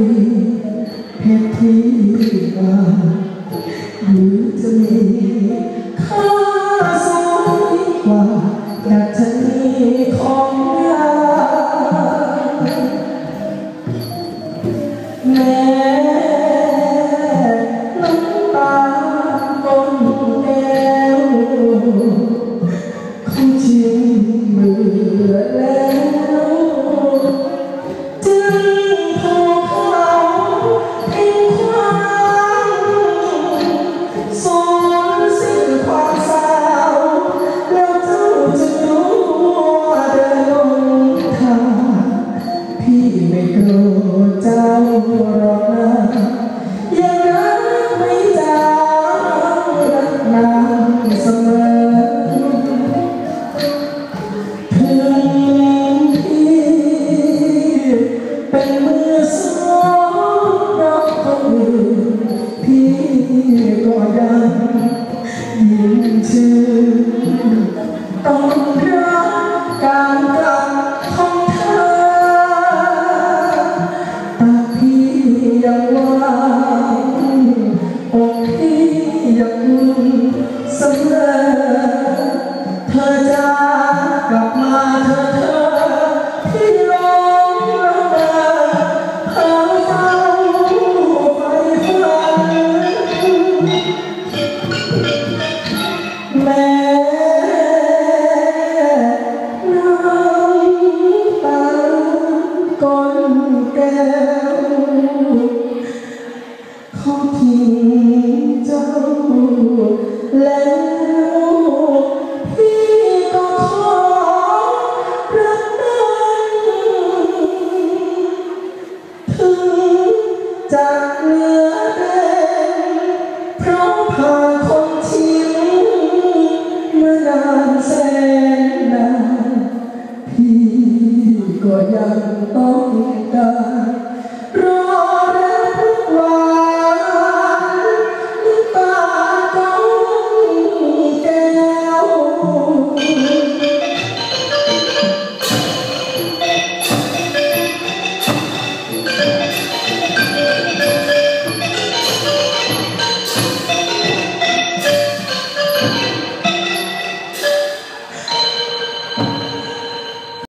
ีเพชรที่ว่า แล้วพิจงเจ้าแล้วพี่ก็ขอรักนั้ถึงจากเหลือเป็เพราะผ่าคนทิ้งเมื่อนานแสนนานพี่ก็ยังต้อง done.